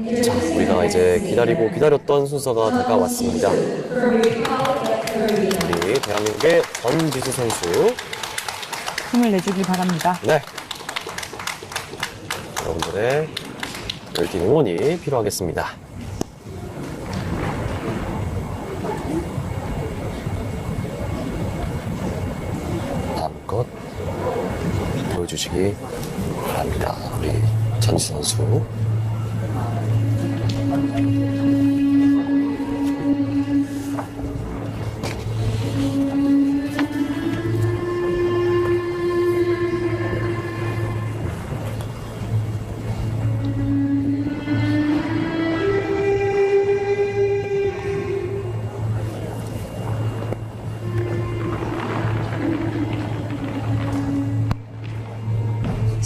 자, 우리가 이제 기다리고 기다렸던 순서가 다가왔습니다. 우리 대한민국의 전지수 선수. 힘을 내주길 바랍니다. 네. 여러분들의 열띤 응원이 필요하겠습니다. 마음껏 보여주시기 바랍니다. 우리 전지 선수.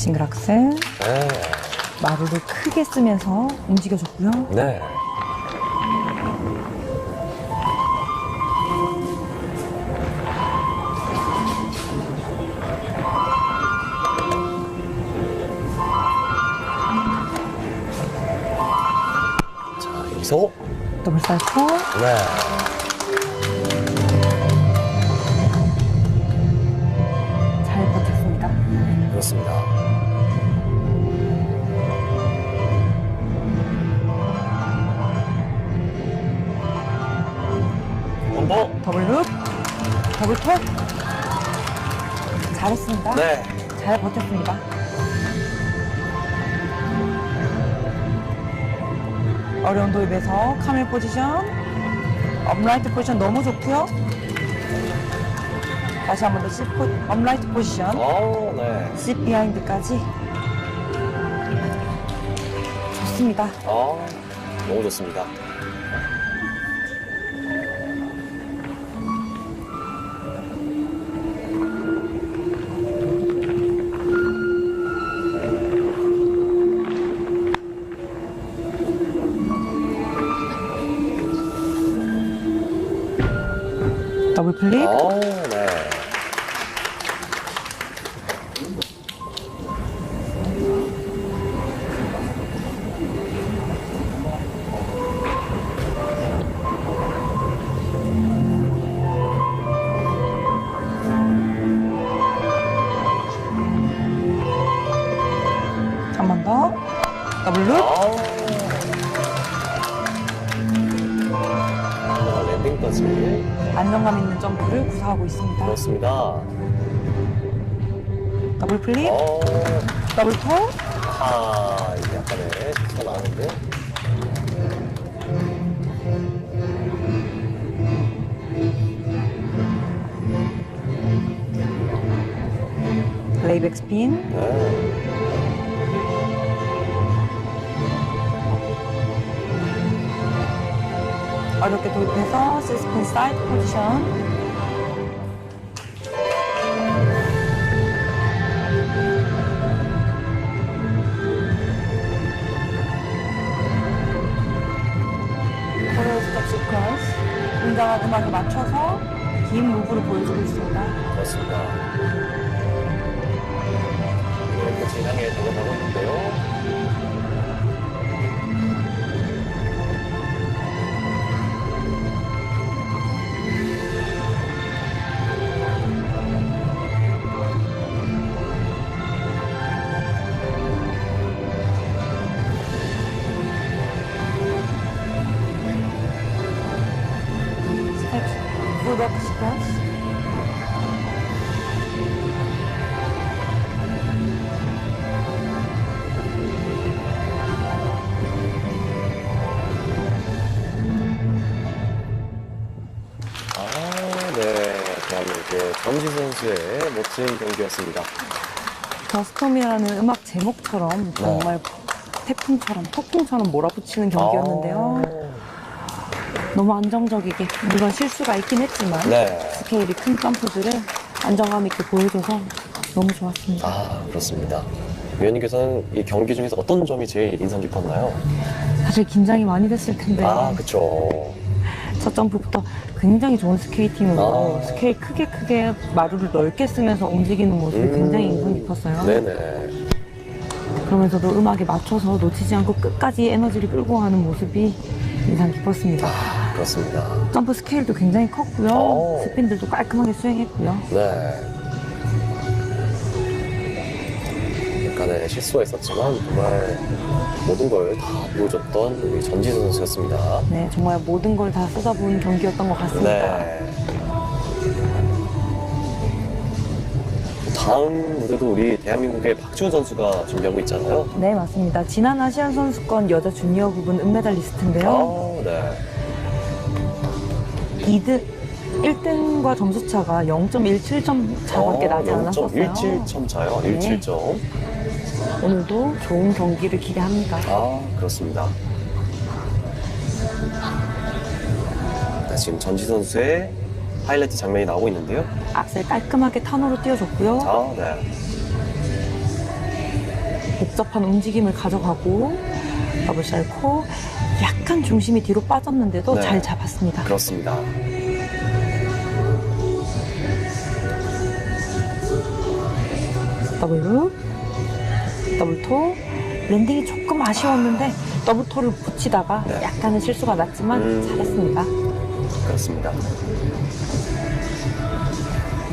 싱글 악셀. 네. 마루를 크게 쓰면서 움직여줬고요. 네. 자, 여기서, 더블 살포. 네. 한 번. 더블 룩. 더블 톱. 잘했습니다. 네. 잘 버텼습니다. 어려운 도입에서 카멜 포지션. 업라이트 포지션 너무 좋고요. 다시 한 번 더 C 포, 업라이트 포지션. 어, 네. C 비하인드까지. 좋습니다. 아, 너무 좋습니다. 더블 플립. 어, 구사하고 있습니다. 그렇습니다. 더블 플립. 어, 더블 톱. 아, 이게 약간의 차 나왔는데. 레이백 스핀. 네. 어렵게 도입해서 시스핀 사이드 포지션. 음악에 맞춰서 긴 무브를 보여주고 있습니다. 그렇습니다. 이렇게 진양에 들어가고 있는데요. 경기였습니다. 더스톰이라는 음악 제목처럼 정말 태풍처럼 폭풍처럼 몰아붙이는 경기였는데요. 너무 안정적이게 물론 실수가 있긴 했지만 네. 스케일이 큰 점프들을 안정감 있게 보여줘서 너무 좋았습니다. 아, 그렇습니다. 위원님께서는 이 경기 중에서 어떤 점이 제일 인상 깊었나요? 사실 긴장이 많이 됐을 텐데 아, 그쵸. 첫 점프부터 굉장히 좋은 스케이팅으로 아. 스케일 크게 크게 마루를 넓게 쓰면서 움직이는 모습이 음. 굉장히 인상 깊었어요. 네네. 그러면서도 음악에 맞춰서 놓치지 않고 끝까지 에너지를 끌고 가는 모습이 인상 깊었습니다. 아, 그렇습니다. 점프 스케일도 굉장히 컸고요. 오. 스핀들도 깔끔하게 수행했고요. 네. 약간의 실수가 있었지만 정말 모든 걸 다 보여줬던 우리 전지선 선수였습니다. 네, 정말 모든 걸 다 쏟아부은 경기였던 것 같습니다. 네. 다음 무대도 우리 대한민국의 박지훈 선수가 준비하고 있잖아요. 네, 맞습니다. 지난 아시안 선수권 여자 주니어 부분 은메달리스트인데요. 아, 네. 2등, 1등과 점수 차가 0.17점 차밖에 나지 않았었어요. 0.17점 차요. 네. 17점. 오늘도 좋은 경기를 기대합니다. 아, 그렇습니다. 네, 지금 전지 선수의 하이라이트 장면이 나오고 있는데요. 악셀 깔끔하게 턴으로 띄워줬고요. 자, 네. 복잡한 움직임을 가져가고 더블 샬코 약간 중심이 뒤로 빠졌는데도 네. 잘 잡았습니다. 그렇습니다. 더블 룩, 더블 토, 랜딩이 조금 아쉬웠는데 더블 토를 붙이다가 네. 약간의 실수가 났지만 음. 잘했습니다. 그렇습니다.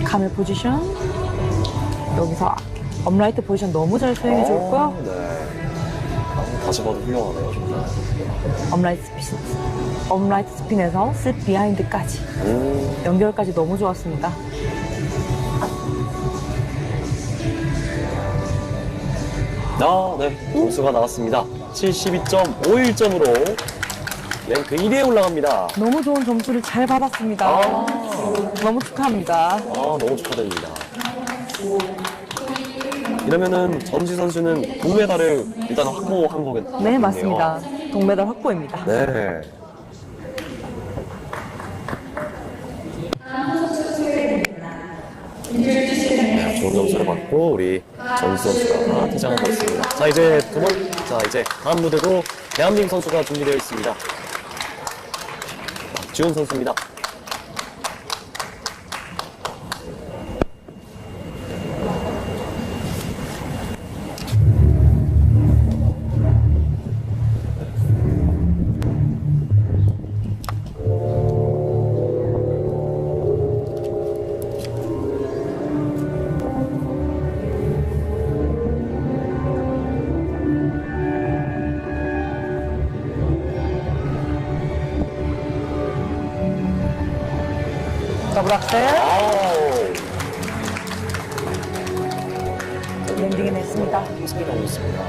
카멜 포지션 여기서 업라이트 포지션 너무 잘 수행해 줬고요. 어, 네. 아, 다시 봐도 훌륭하네요, 정말. 업라이트 스핀, 업라이트 스핀에서 슬 비하인드까지 음, 연결까지 너무 좋았습니다. 아, 네. 점수가 나왔습니다. 72.51점으로 랭크 1위에 올라갑니다. 너무 좋은 점수를 잘 받았습니다. 아. 너무 축하합니다. 아, 너무 축하드립니다. 이러면은 전지 선수는 동메달을 일단 확보한 거겠네요. 네, 맞습니다. 동메달 확보입니다. 네. 네, 좋은 점수를 받고 우리 전지 선수가 퇴장하고 있습니다. 자 이제 두 번, 자 이제 다음 무대도 대한민국 선수가 준비되어 있습니다. 박지훈 선수입니다. 더블 악셀 랜딩이 냈습니다. 모습이 나오고 있습니다.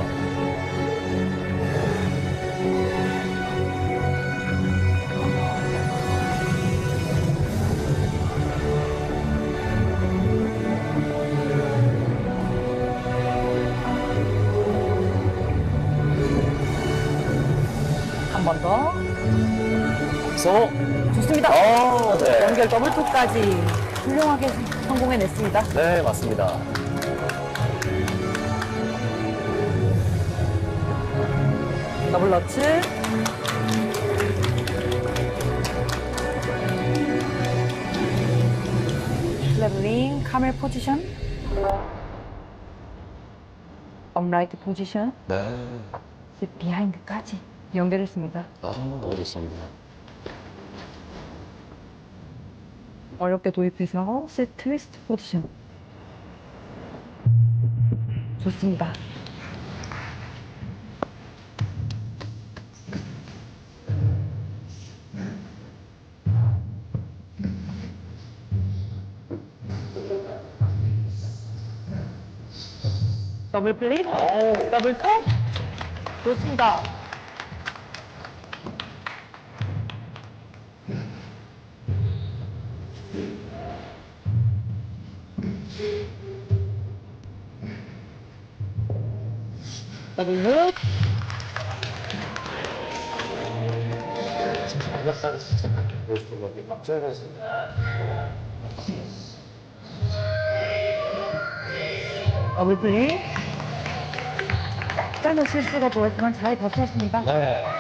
한 번 더. 좋습니다. 아, 네. 연결 더블 토까지 훌륭하게 성공해냈습니다. 네, 맞습니다. 더블 러츠. 레벨링, 카멜 포지션. 업라이트 포지션. 네. 비하인드까지 연결했습니다. 아, 너무 좋습니다. 어렵게 도입해서 셋 트위스트 포지션. 좋습니다. 더블 플립, 더블 톱. 좋습니다. 룩. 더블 플립. 짧은 실수가 보였지만 잘 버텼습니다. 네.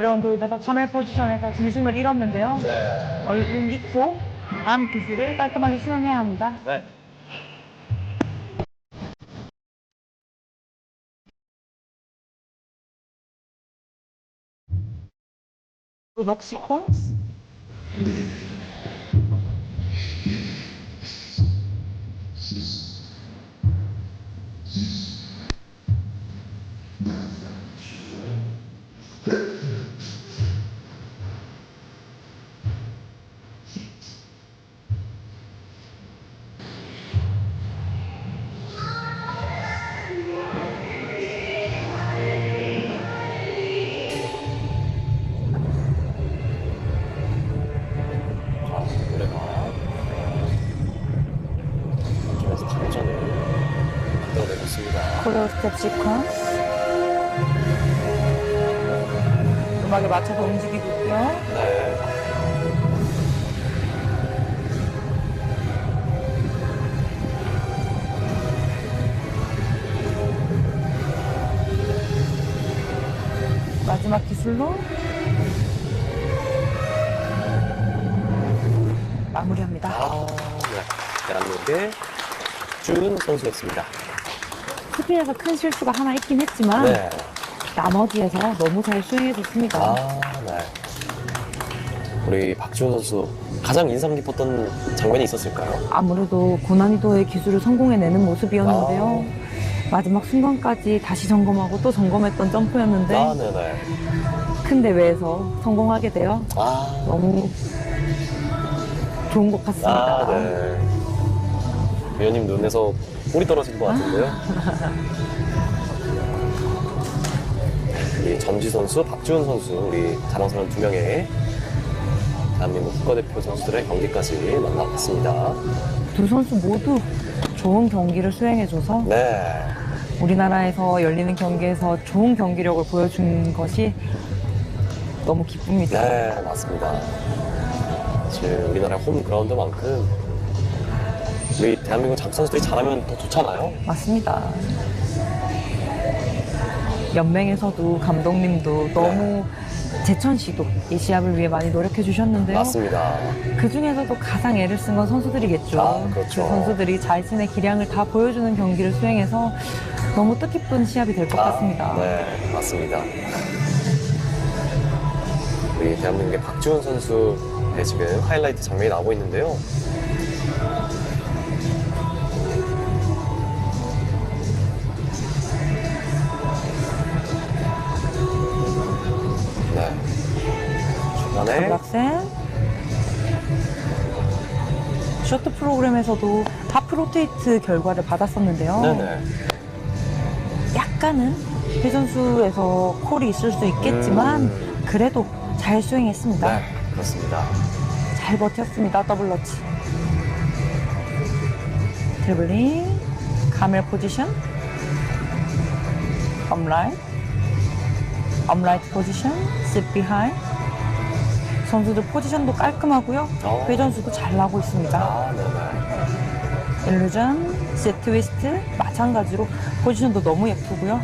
어려운 도입에서 카멜 포지션에서 중심을 잃었는데요. 네. 얼른 잊고 다음 기술을 깔끔하게 수행해야 합니다. 네. 록 시퀀스. 스텝 시퀀스. 음악에 맞춰서 움직이고 있고요. 네. 마지막 기술로 마무리합니다. 아, 네. 대한민국의 준 선수였습니다. 스피드에서 큰 실수가 하나 있긴 했지만 네. 나머지에서 너무 잘 수행해줬습니다. 아, 네. 우리 박지훈 선수 가장 인상 깊었던 장면이 있었을까요? 아무래도 고난이도의 기술을 성공해내는 모습이었는데요. 아. 마지막 순간까지 다시 점검하고 또 점검했던 점프였는데 아, 네네. 큰 대회에서 성공하게 되어 아, 너무 좋은 것 같습니다. 아, 네. 위원님 눈에서 꿀이 떨어진 것 같은데요. 우리 전지 선수, 박지훈 선수, 우리 자랑스러운 두 명의 대한민국 국가대표 선수들의 경기까지 만나봤습니다. 두 선수 모두 좋은 경기를 수행해줘서 네. 우리나라에서 열리는 경기에서 좋은 경기력을 보여준 것이 너무 기쁩니다. 네, 맞습니다. 사실 우리나라 홈그라운드만큼 우리 대한민국 장 선수들이 잘하면 더 좋잖아요. 맞습니다. 연맹에서도 감독님도 너무 재천 씨도 이 시합을 위해 많이 노력해 주셨는데요. 맞습니다. 그 중에서도 가장 애를 쓴 건 선수들이겠죠. 아, 그렇죠. 그 선수들이 자신의 기량을 다 보여주는 경기를 수행해서 너무 뜻깊은 시합이 될것 같습니다. 네, 맞습니다. 우리 대한민국의 박지훈 선수의 지금 하이라이트 장면이 나오고 있는데요. 중간에 박sen 쇼트 프로그램에서도 하프 로테이트 결과를 받았었는데요. 네네. 약간은 배 선수에서 콜이 있을 수 있겠지만 음. 그래도 잘 수행했습니다. 네, 그렇습니다. 잘 버텼습니다. 더블 러치. 드리블링, 카메라 포지션, 업라이트, 업라이트 포지션, sit behind. 선수들 포지션도 깔끔하고요. 어. 배 선수도 잘 나고 있습니다. 아, 네네. 일루전, 세트 트위스트 마찬가지로 포지션도 너무 예쁘고요.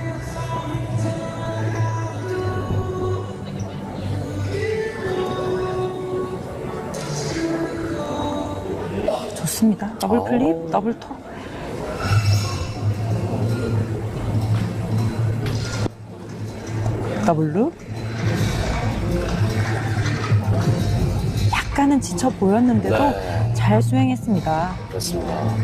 좋습니다. 더블 플립, 오. 더블 턱. 더블 룩. 약간은 지쳐 보였는데도 네. 잘 수행했습니다. 그렇습니다.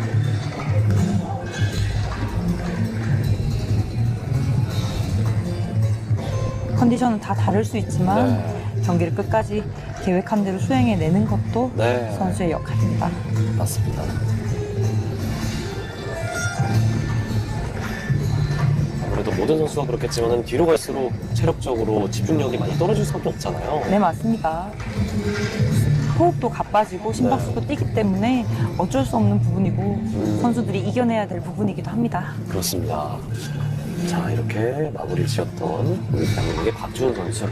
컨디션은 다 다를 수 있지만 네. 경기를 끝까지 계획한 대로 수행해 내는 것도 네. 선수의 역할입니다. 맞습니다. 아무래도 모든 선수가 그렇겠지만 뒤로 갈수록 체력적으로 집중력이 많이 떨어질 수밖에 없잖아요. 네, 맞습니다. 호흡도 가빠지고 심박수도 뛰기 때문에 어쩔 수 없는 부분이고 선수들이 이겨내야 될 부분이기도 합니다. 그렇습니다. 자, 이렇게 마무리 지었던 우리 대한민국의 박주훈 선수.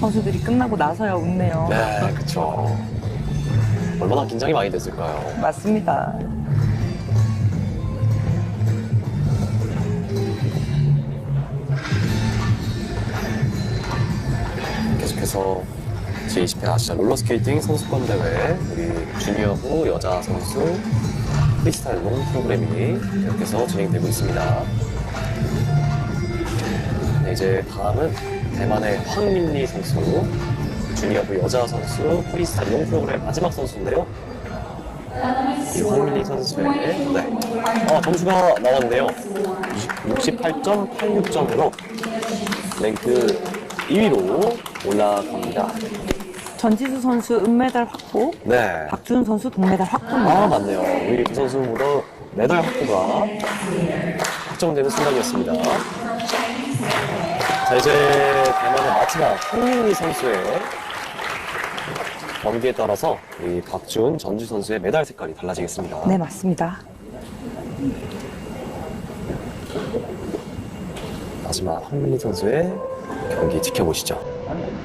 선수들이 끝나고 나서야 웃네요. 네, 그쵸. 얼마나 긴장이 많이 됐을까요? 맞습니다. 해서 제20회 아시아 롤러스케이팅 선수권 대회 우리 주니어부 여자 선수 프리스타일 롱 프로그램이 계속해서 진행되고 있습니다. 네, 이제 다음은 대만의 황민리 선수 주니어부 여자 선수 프리스타일 롱 프로그램 마지막 선수인데요. 이 황민리 선수의 네. 아, 점수가 나왔네요. 68.86점으로 랭크 2위로 올라갑니다. 전지수 선수 은메달 확보, 네. 박준 선수 동메달 확보입니다. 아, 맞네요. 우리 두 선수 모두 메달 확보가 확정되는 순간이었습니다. 자, 이제 대만의 마지막 황민리 선수의 경기에 따라서 이 박준, 전주 선수의 메달 색깔이 달라지겠습니다. 네, 맞습니다. 마지막 황민리 선수의 경기 지켜보시죠. I mean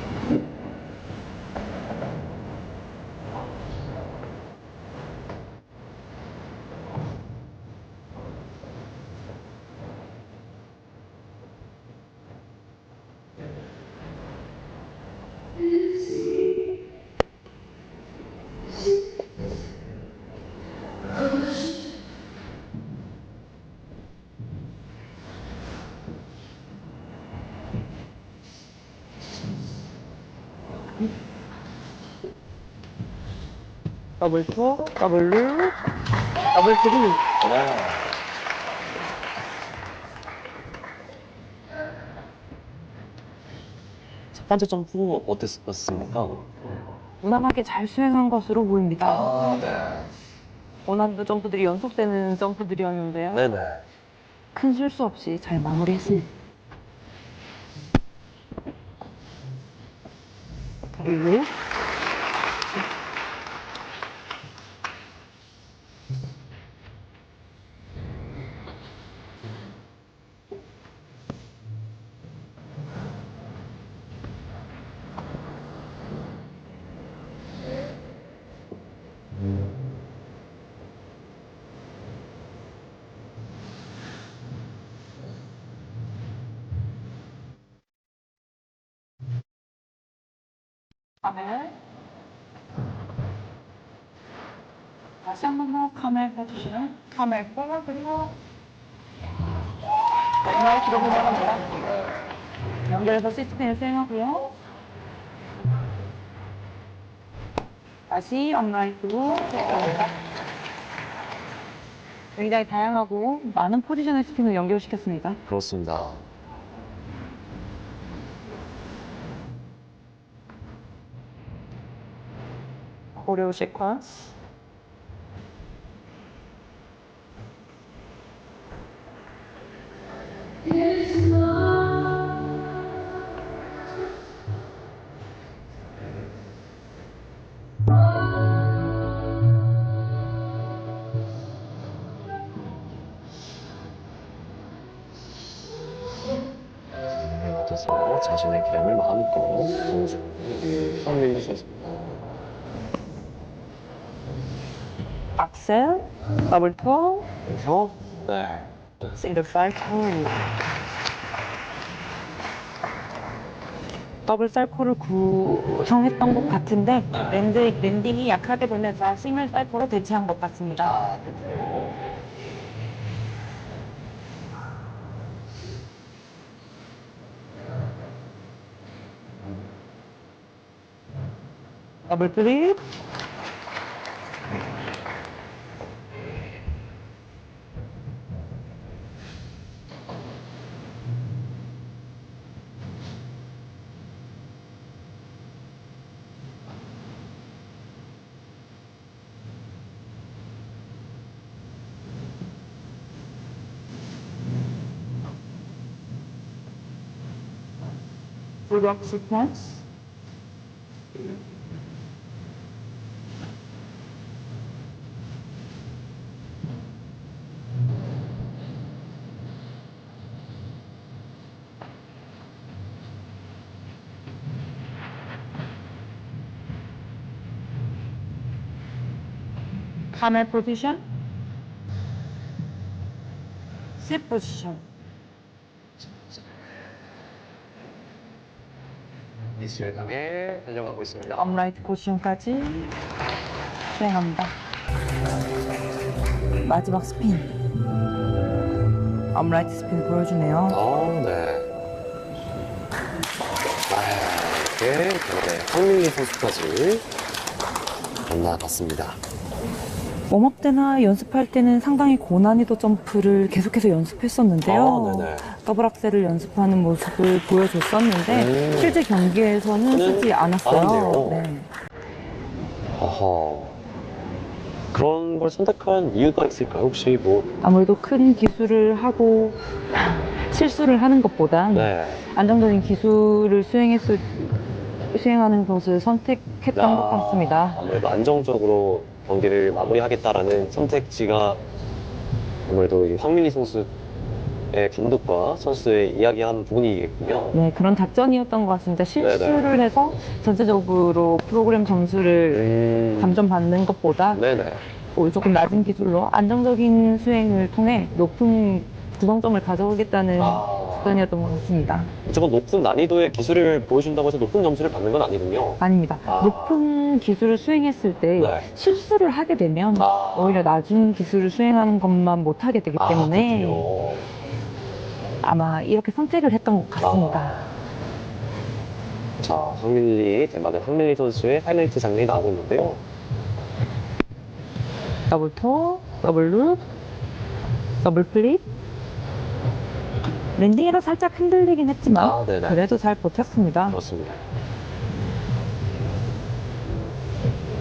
더블 투, 더블 루, 더블 트리. 네. 첫 번째 점프 어땠습니까? 무난하게 잘 수행한 것으로 보입니다. 아, 네. 원하는 점프들이 연속되는 점프들이었는데요. 네네. 큰 실수 없이 잘 마무리했습니다. 그리고 카멜 다시 한 번 더 카멜 해 주시면 카멜 꼴 그리고 마지막 기록을 나갑니다. 연결해서 시스템을 수행하고요. 다시 업라이트로 수행합니다. 굉장히 다양하고 많은 포지션의 스팀을 연결시켰습니다. 그렇습니다. 고려 시퀀스 그래서 자신의 기량을 마음껏 선수입니다. 악셀 더블 투 그래서 네. 사이클 더블 사이클을 구성했던 것 같은데 랜드, 랜딩이 약하게 되면서 싱글 사이클로 대체한 것 같습니다. 더블 플립 rock signals. Hammer position, zip position. 미시를 향해 달려가고 있습니다. 업라이트 포지션까지 수행합니다. 마지막 스핀. 업라이트 스핀 보여주네요. 아, 네. 아, 이렇게 네, 황민리 선수까지 만나봤습니다. 웜업 때나 연습할 때는 상당히 고난이도 점프를 계속해서 연습했었는데요. 아, 네네. 더블 악셀을 연습하는 모습을 보여줬었는데 음. 실제 경기에서는 저는 쓰지 않았어요. 않았네요. 네. 어허. 그런 걸 선택한 이유가 있을까요? 혹시 뭐, 아무래도 큰 기술을 하고 실수를 하는 것보단 네. 안정적인 기술을 수행했을 수행하는 것을 선택했던 아, 것 같습니다. 아무래도 안정적으로 경기를 마무리하겠다라는 선택지가 아무래도 이 황민리 선수 의 감독과 선수의 이야기한 부분이겠군요. 네, 그런 작전이었던 것 같습니다. 실수를 해서 전체적으로 프로그램 점수를 음. 감점받는 것보다 네네. 뭐 조금 낮은 기술로 안정적인 수행을 통해 높은 구성점을 가져오겠다는 아. 작전이었던 것 같습니다. 무조건 높은 난이도의 기술을 보여준다고 해서 높은 점수를 받는 건 아니군요. 아닙니다. 아. 높은 기술을 수행했을 때 네. 실수를 하게 되면 아. 오히려 낮은 기술을 수행하는 것만 못하게 되기 때문에 아, 그렇군요. 아마 이렇게 선택을 했던 것 같습니다. 자, 황민리, 대만의 황민리 선수의 하이라이트 장면이 나오고 있는데요. 더블 토, 더블 룹, 더블 플립. 랜딩에서 살짝 흔들리긴 했지만 아, 네네. 그래도 잘 버텼습니다. 그렇습니다.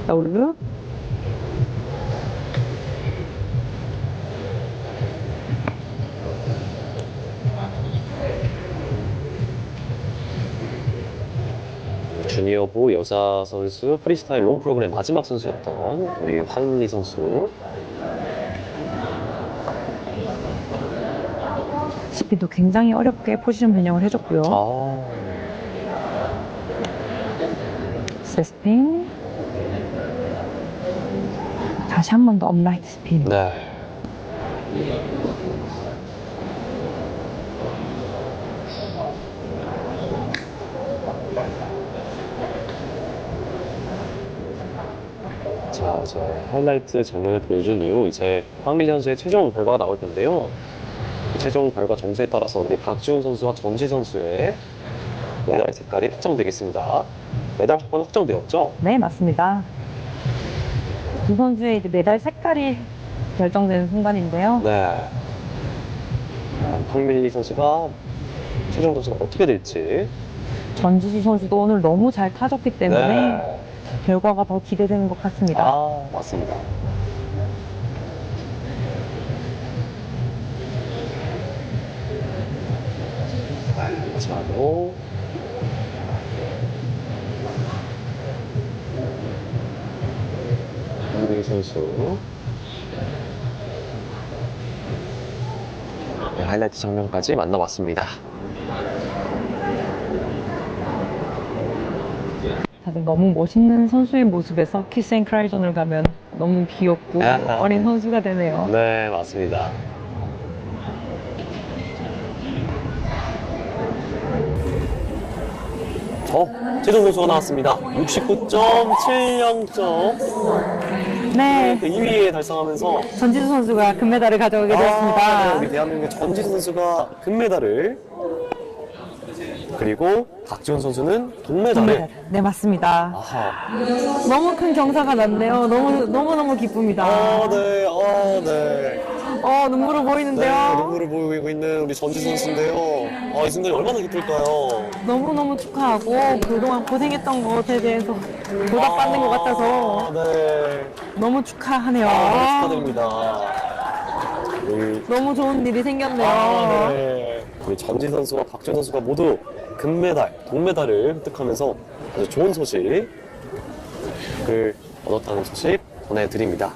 룹. 주니어부 여자 선수 프리스타일 롱 프로그램 마지막 선수였던 우리 황민리 선수. 스피도 굉장히 어렵게 포지션 변형을 해줬고요. 아, 세스핀. 다시 한 번 더 업라이트 스핀. 네. 자, 이제 하이라이트 장면을 보여준 이후 이제 황민리 선수의 최종 결과가 나올 텐데요. 이 최종 결과 점수에 따라서 우리 박지훈 선수와 전지 선수의 메달 색깔이 확정되겠습니다. 메달 확보는 확정되었죠? 네, 맞습니다. 두 선수의 이제 메달 색깔이 결정되는 순간인데요. 네. 황민리 선수가 최종 선수가 어떻게 될지. 전지수 선수도 오늘 너무 잘 타줬기 때문에 네. 결과가 더 기대되는 것 같습니다. 아, 맞습니다. 네, 마지막으로 황민리 선수 네, 하이라이트 장면까지 만나봤습니다. 다들 너무 멋있는 선수의 모습에서 키스 앤 크라이전을 가면 너무 귀엽고 아하. 어린 선수가 되네요. 네, 맞습니다. 어, 최종 점수가 나왔습니다. 69.70점. 네, 그 2위에 달성하면서 전지수 선수가 금메달을 가져오게 아, 네, 되었습니다. 우리 대한민국 전지수 선수가 금메달을 그리고 박지훈 선수는 동메달을 금메달. 네, 맞습니다. 아하. 너무 큰 경사가 났네요. 너무 너무 너무 기쁩니다. 아, 네, 아, 네. 어 눈물을 네, 보이는데요. 눈물을 보이고 있는 우리 전지수 선수인데요. 아, 이 순간이 얼마나 기쁠까요? 너무 너무 축하하고 그동안 고생했던 것에 대해서 보답받는 것 같아서 아, 네. 너무 축하하네요. 아, 축하드립니다. 우리, 너무 좋은 일이 생겼네요. 아, 네. 우리 전지 선수와 박준 선수가 모두 금메달, 동메달을 획득하면서 아주 좋은 소식 을 얻었다는 소식 전해드립니다.